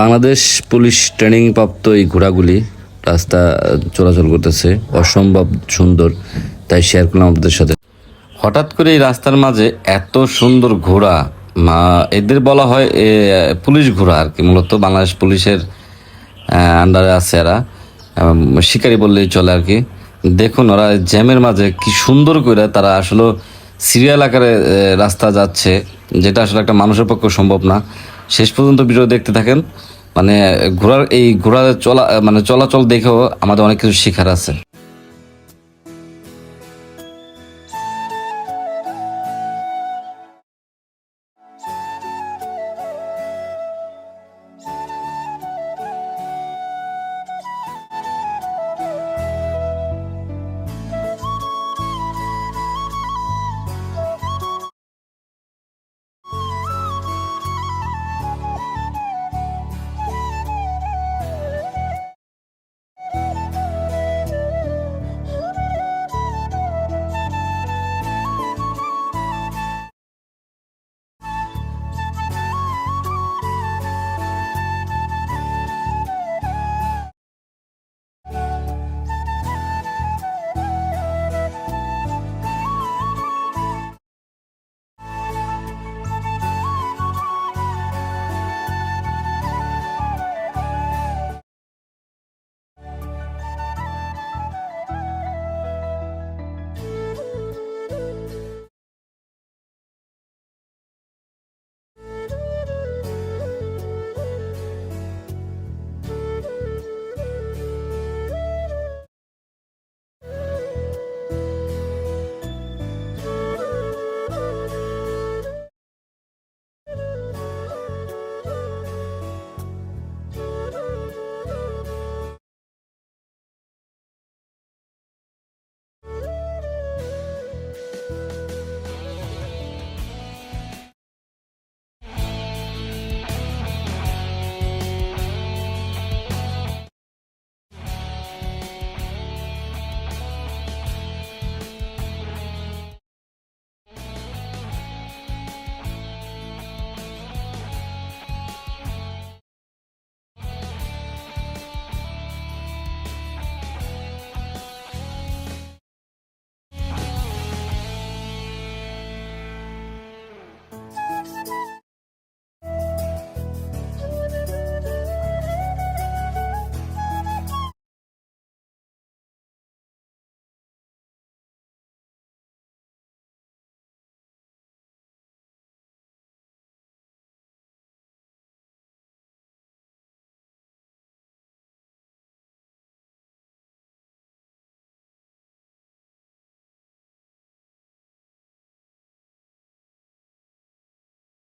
Bangladesh police training প্রাপ্ত এই ঘোড়াগুলি রাস্তা চলাচল করতেছে। অসম্ভব সুন্দর, তাই শেয়ার করলাম আপনাদের সাথে। হঠাৎ করে এই রাস্তার মাঝে এত সুন্দর ঘোড়া, মা, এদের বলা হয় পুলিশ ঘোড়া আর কি, মূলত বাংলাদেশ পুলিশের আন্ডারে আছে এরা। শিকারি বললেই চলে আর কি। দেখুন ওরা জ্যামের মাঝে কি সুন্দর করে তারা আসলে সিরিয়াল আকারে রাস্তা যাচ্ছে, যেটা আসলে একটা মানুষের পক্ষে সম্ভব না। শেষ পর্যন্ত ভিডিও দেখতে থাকেন। মানে ঘোড়ার এই ঘোড়ার চলা মানে চলাচল দেখেও আমাদের অনেক কিছু শেখার আছে।